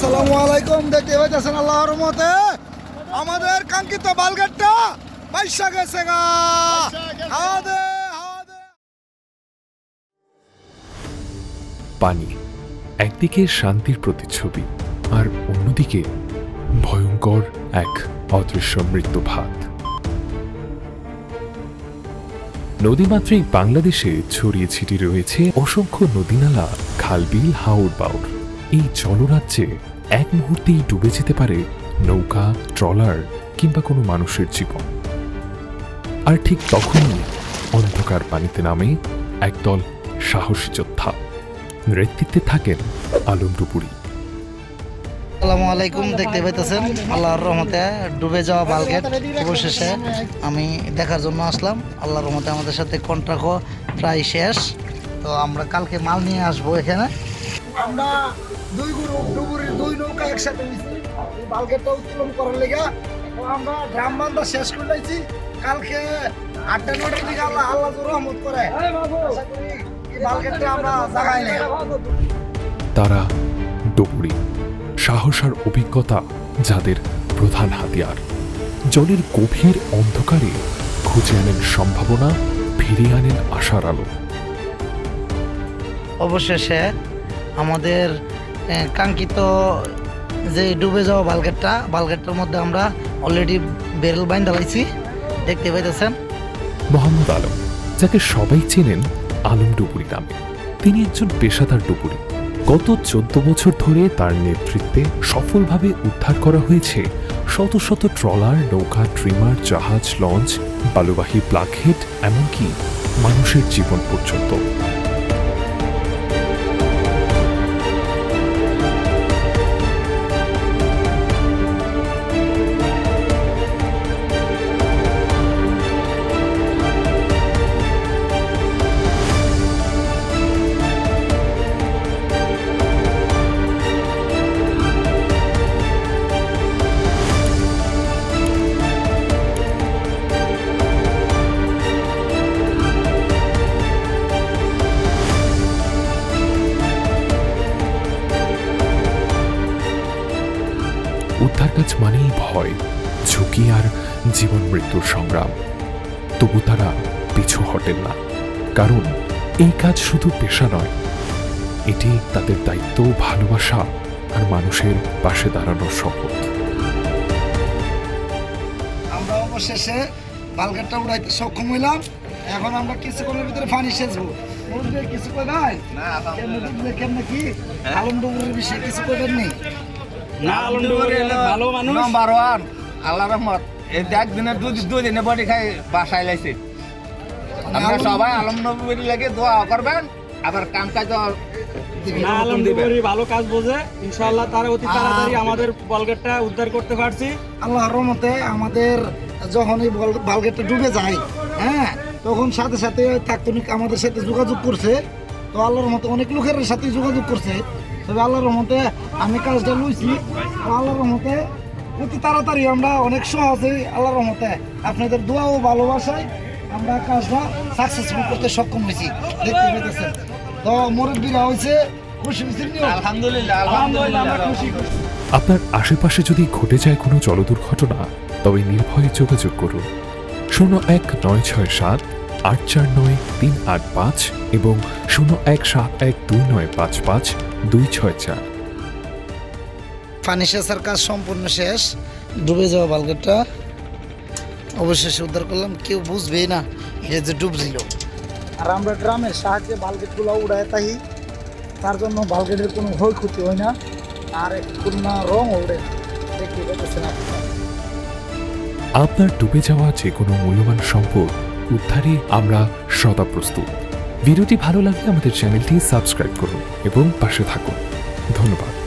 আসসালামু আলাইকুম। দেখতে আমাদের কাঙ্ক্ষিত বালগেটটা বাইশা গেছে গা। পানি, একদিকে শান্তির প্রতিচ্ছবি আর অন্যদিকে ভয়ঙ্কর এক অদৃশ্য মৃত্যুভাত। নদীমাত্রিক বাংলাদেশে ছড়িয়ে ছিটিয়ে রয়েছে অসংখ্য নদীনালা, খালবিল হাওড় বাউর এই জলরাজ্যে এক মুহূর্তেই ডুবে যেতে পারে নৌকা ট্রলার কিংবা কোনো মানুষের জীবন। আর ঠিক তখনই অন্ধকার পানিতে নামে একদল সাহসী যোদ্ধা। নেতৃত্বে থাকেন আলম ডুপুরি আসসালামু আলাইকুম দেখতে পাইতেছেন? আল্লাহর রহমতে ডুবে যাওয়া বালগেট অবশেষে আমি দেখার জন্য আসলাম। আল্লাহর রহমতে আমাদের সাথে কন্ট্রাক্টও প্রায় শেষ। তো আমরা কালকে মাল নিয়ে আসব এখানে। আমরা দুই গুরু ডুবুরি দুই নৌকা একসাথে এই বালগেটটা উত্তোলন করার লেগে আমরা গ্রাম বান্ধা শেষ করে লাইছি কালকে আটটা নটার দিকে আল্লাহ আল্লাহ রহমত করে। আশা করি এই বালগেটটা আমরা জাগাই নেই। তারা ডুপুরি সাহস আর অভিজ্ঞতা যাদের প্রধান হাতিয়ার। জলের গভীর অন্ধকারে খুঁজে আনেন সম্ভাবনা ফিরিয়ে আনেন আশার আলো। অবশেষে আমাদের কাঙ্ক্ষিত যে ডুবে যাওয়া বালগেটটা, বালগেটটার মধ্যে আমরা অলরেডি বেরেল বাইন দালাইছি দেখতে পাইতেছেন। মোহাম্মদ আলম, যাকে সবাই চেনেন, আলম ডুপুরি নামে। তিনি একজন পেশাদার ডুপুরি গত চোদ্দ বছর ধরে তার নেতৃত্বে সফলভাবে উদ্ধার করা হয়েছে শত শত ট্রলার, নৌকা, ট্রিমার, জাহাজ, লঞ্চ, বালুবাহী প্লাকহেড এমনকি মানুষের জীবন পর্যন্ত। কাজ মানেই ভয় ঝুঁকি আর জীবন মৃত্যুর সংগ্রাম। তবু তারা পিছু হটেন না কারণ এই কাজ শুধু পেশা নয় এটি তাদের দায়িত্ব ভালোবাসা আর মানুষের পাশে দাঁড়ানোর শপথ। আমরা অবশেষে বালগেটটা উড়াইতে সক্ষম হইলাম। এখন আমরা কিছুক্ষণের ভিতরে পানি সেচবো কিছু কই ভাই? কেমনে কি? আলম ডুবুরের বিষয়ে কিছু কইবেন নেই ভালো মানুষ। নাম্বার ওয়ান আল্লাহ রহমত। এই দুই দুই বডি খাই বাসায় লাইছে। আমরা সবাই আলম নবীর লাগে দোয়া করবেন আবার কাম কাজ ভালো কাজ বোঝে। ইনশাআল্লাহ তারা অতি তাড়াতাড়ি আমাদের বলগেটটা উদ্ধার করতে পারছি। আল্লাহর রহমতে আমাদের যখন এই বল- বালগেটটা ডুবে যায় হ্যাঁ তখন সাথে সাথে তাৎক্ষণিক আমাদের সাথে যোগাযোগ করছে। তো আল্লাহর রহমতে অনেক লোকের সাথে যোগাযোগ করছে। তবে আল্লাহর রহমতে আমি কাজটা লইছি। তো আল্লাহর রহমতে অতি তাড়াতাড়ি আমরা অনেক সহজে আল্লাহর রহমতে আপনাদের দোয়া ও ভালোবাসায় আমরা কাজটা সাকসেসফুল করতে সক্ষম হয়েছি। দেখতে পেতেছেন তো মুরব্বীরা হয়েছে খুশি আলহামদুলিল্লাহ। আলহামদুলিল্লাহ আমরা খুশি খুশি। আপনার আশেপাশে যদি ঘটে যায় কোনো জলদুর্ঘটনা তবে নির্ভয়ে যোগাযোগ করুন। শূন্য এক নয় ছয় সাত আট চার নয় তিন আট পাঁচ এবং শূন্য এক সাত এক দুই নয় পাঁচ পাঁচ দুই ছয় চার। সেচার কাজ সম্পূর্ণ শেষ। ডুবে যাওয়া বালগেটটা অবশেষে উদ্ধার করলাম। কেউ বুঝবেই না এটা যে ডুবছিল আর আমরা ড্রামের সাহায্যে বালগেটগুলো উড়ায় তাই তার জন্য বালগেটের কোনো ভয় ক্ষতি হয় না। আর কোনো রং ওড়ে। না দেখতে পেতেছেন আপনার ডুবে যাওয়া যে কোনো মূল্যবান সম্পদ উদ্ধারে আমরা সদা প্রস্তুত। ভিডিওটি ভালো লাগলে আমাদের চ্যানেলটি সাবস্ক্রাইব করুন এবং পাশে থাকুন। ধন্যবাদ।